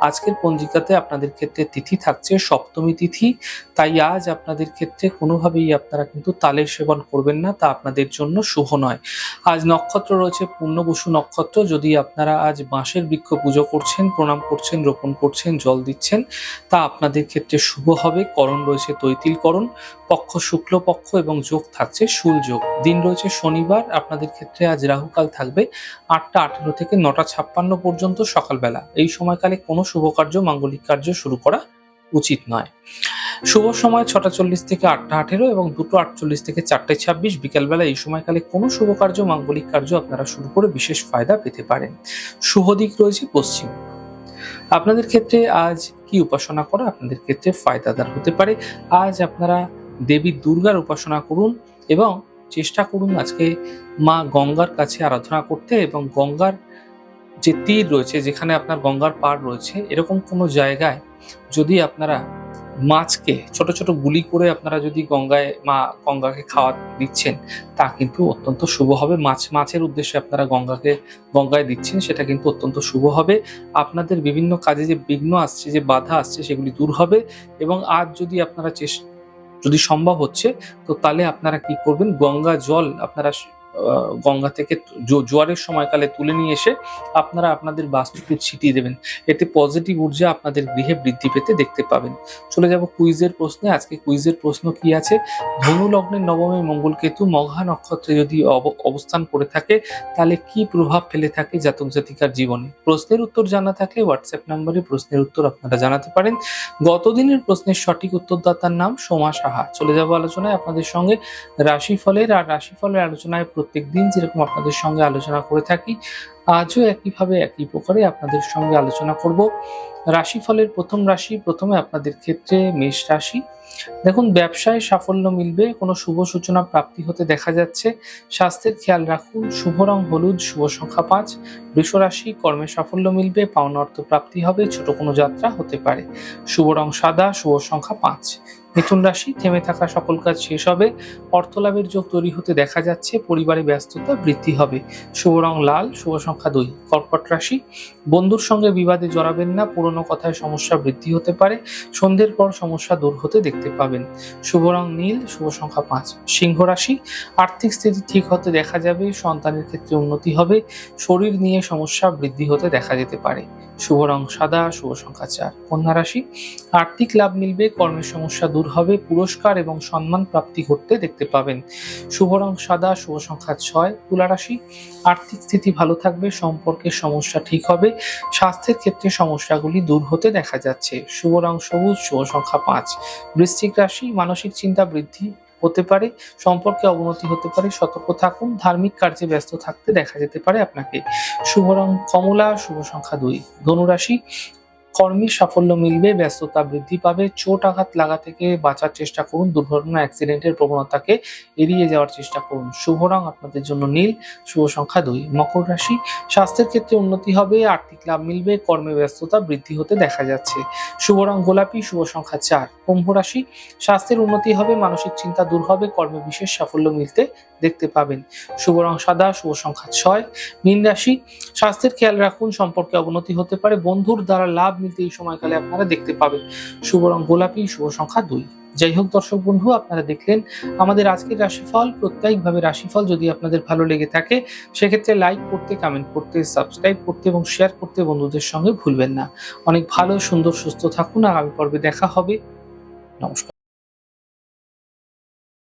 আজকের পঞ্জিকাতে আপনাদের ক্ষেত্রে তিথি থাকছে, সপ্তমী তিথি। তাই আজ আপনাদের ক্ষেত্রে কোনোভাবেই আপনারা কিন্তু তালের সেবন করবেন না, তা আপনাদের জন্য শুভ নয়। আজ নক্ষত্র রয়েছে, পূর্ণবসু নক্ষত্র। যদি আপনারা আজ বাঁশের বৃক্ষ পুজো করছেন, প্রণাম করছেন, রোপণ করছেন, জল দিচ্ছেন, তা আপনাদের ক্ষেত্রে শুভ হবে। করণ রয়েছে, তৈতিল করণ। পক্ষ শুক্ল পক্ষ এবং যোগ থাকছে, শুল যোগ। দিন রয়েছে, শনিবার। আপনাদের ক্ষেত্রে আজ রাহুকাল থাকবে, আটটা আঠেরো থেকে নটা ছাপ্পান্ন পর্যন্ত সকালবেলা। এই সময়কালে কোনো শুভ কার্য, মাঙ্গলিক কার্য শুরু করা উচিত নয়। শুভ সময় ছটা চল্লিশ থেকে আটটা আঠেরো এবং দুটো আটচল্লিশ থেকে চারটে ছাব্বিশ। বিকালবেলা এই সময়কালে কোনো শুভ কার্য, মাঙ্গলিক কার্য আপনারা শুরু করে বিশেষ ফায়দা পেতে পারেন। শুভ দিক রয়েছে পশ্চিম। আপনাদের ক্ষেত্রে আজ কি উপাসনা করা আপনাদের ক্ষেত্রে ফায়দাদার হতে পারে? আজ আপনারা দেবী দুর্গার উপাসনা করুন এবং চেষ্টা করুন আজকে মা গঙ্গার কাছে আরাধনা করতে এবং গঙ্গার যে তীর রয়েছে, যেখানে আপনার গঙ্গার পাড় রয়েছে, এরকম কোনো জায়গায় যদি আপনারা মাছকে, ছোট ছোট গুলি করে আপনারা যদি গঙ্গায়, মা গঙ্গাকে খাওয়া দিচ্ছেন, তা কিন্তু অত্যন্ত শুভ হবে। মাছ, মাছের উদ্দেশ্যে আপনারা গঙ্গাকে, গঙ্গায় দিচ্ছেন, সেটা কিন্তু অত্যন্ত শুভ হবে। আপনাদের বিভিন্ন কাজে যে বিঘ্ন আসছে, যে বাধা আসছে, সেগুলি দূর হবে এবং আজ যদি আপনারা চেষ্টা যদি সম্ভব হচ্ছে, তো তাহলে আপনারা কি করবেন? গঙ্গা জল আপনারা গঙ্গা থেকে জোয়ারের সময়কালে তুলে নিয়ে এসে আপনারা আপনাদের বাস্তুকে ছিটিয়ে দেবেন। এতে পজিটিভ ঊর্জা আপনাদের গৃহে বৃদ্ধি পেতে দেখতে পাবেন। চলে যাব কুইজের প্রশ্নে। আজকে কুইজের প্রশ্ন কি আছে? ধনু লগ্নের নবমে মঙ্গলকেতু মঘা নক্ষত্রে যদি অবস্থান করে থাকে, তাহলে কি প্রভাব ফেলে থাকে জাতক জাতিকার জীবনে? প্রশ্নের উত্তর জানা থাকলে হোয়াটসঅ্যাপ নম্বরে প্রশ্নের উত্তর আপনারা জানাতে পারেন। গতদিনের প্রশ্নের সঠিক উত্তরদাতার নাম সোমা সাহা। চলে যাব আলোচনায় আপনাদের সঙ্গে রাশিফলের। আর রাশিফলের আলোচনায় প্রত্যেক দিন যেরকম আপনাদের সঙ্গে আলোচনা করে থাকি, আজও একইভাবে একই প্রকারে আপনাদের সঙ্গে আলোচনা করব। রাশিফলের প্রথম রাশি, প্রথমে আপনাদের ক্ষেত্রে মেষ রাশি। দেখুন, ব্যবসায় সাফল্য মিলবে, কোনো শুভ সূচনা প্রাপ্তি হতে দেখা যাচ্ছে। স্বাস্থ্যের খেয়াল রাখুন, শুভ রং হলুদ, শুভ সংখ্যা পাঁচ। বৃষ রাশি, কর্মে সাফল্য মিলবে, পাওনা অর্থ প্রাপ্তি হবে, ছোট কোনো যাত্রা হতে পারে। শুভ রং সাদা, শুভ সংখ্যা পাঁচ। মিথুন রাশি, থেমে থাকা সকল কাজ শেষ হবে। অর্থলাভের যোগ তৈরি হতে দেখা যাচ্ছে, পরিবারে ব্যস্ততা বৃদ্ধি হবে। শুভ রং লাল, শুভ সংখ্যা দুই। কর্কট রাশি, বন্ধুর সঙ্গে বিবাদে জড়াবেন না, পুরনো কথায় সমস্যা বৃদ্ধি হতে পারে, সন্ধ্যের পর সমস্যা দূর হতে দেখতে পাবেন। শুভ রং নীল, শুভ সংখ্যা পাঁচ। সিংহ রাশি, আর্থিক স্থিতি ঠিক হতে দেখা যাবে, সন্তানের ক্ষেত্রে উন্নতি হবে, শরীর নিয়ে সমস্যা বৃদ্ধি হতে দেখা যেতে পারে। শুভ রং সাদা, শুভ সংখ্যা চার। কন্যা রাশি, আর্থিক লাভ মিলবে, কর্মের সমস্যা দূর হবে পুরস্কার এবং সম্মান প্রাপ্তি ঘটতে দেখতে পাবেন। শুভ রং সাদা, শুভ সংখ্যা ছয়, তুলা রাশি। আর্থিক স্থিতি ভালো থাকবে, সম্পর্কের সমস্যা ঠিক হবে, স্বাস্থ্যের ক্ষেত্রে সমস্যাগুলি দূর হতে দেখা যাচ্ছে। শুভ রং সবুজ, শুভ সংখ্যা পাঁচ। বৃশ্চিক রাশি, মানসিক চিন্তা বৃদ্ধি হতে পারে, সম্পর্কে অবনতি হতে পারে, সতর্ক থাকুন, ধার্মিক কার্যে ব্যস্ত থাকতে দেখা যেতে পারে আপনাকে। শুভ রং কমলা, শুভ সংখ্যা দুই। ধনুরাশি কর্মী সাফল্য মিলবে, ব্যস্ততা বৃদ্ধি পাবে, চোট আঘাত লাগা থেকে বাঁচার চেষ্টা করুন, দুর্ঘটনা অ্যাক্সিডেন্টের প্রবণতাকে এড়িয়ে যাওয়ার চেষ্টা করুন। শুভ রং আপনাদের জন্য নীল, শুভ সংখ্যা দুই। মকর রাশি, স্বাস্থ্যের ক্ষেত্রে উন্নতি হবে, আর্থিক লাভ মিলবে, কর্মে ব্যস্ততা বৃদ্ধি হতে দেখা যাচ্ছে। শুভ রং গোলাপি, শুভ সংখ্যা চার। কুম্ভ রাশি, স্বাস্থ্যের উন্নতি হবে, মানসিক চিন্তা দূর হবে, কর্মে বিশেষ সাফল্য মিলতে দেখতে পাবেন। শুভ রং সাদা, শুভ সংখ্যা ছয়। মীন রাশি, স্বাস্থ্যের খেয়াল রাখুন, সম্পর্কে অবনতি হতে পারে, বন্ধুর দ্বারা লাভ মিলতে এই সময়কালে আপনারা দেখতে পাবেন। শুভ রং গোলাপি, শুভ সংখ্যা দুই। যাই হোক, দর্শক বন্ধু, আপনারা দেখলেন আমাদের আজকের রাশিফল। প্রত্যেকভাবে রাশিফল যদি আপনাদের ভালো লেগে থাকে, সেক্ষেত্রে লাইক করতে কমেন্ট করতে সাবস্ক্রাইব করতে এবং শেয়ার করতে বন্ধুদের সঙ্গে ভুলবেন না। অনেক ভালো, সুন্দর, সুস্থ থাকুন। আগামী পর্বে দেখা হবে। নমস্কার।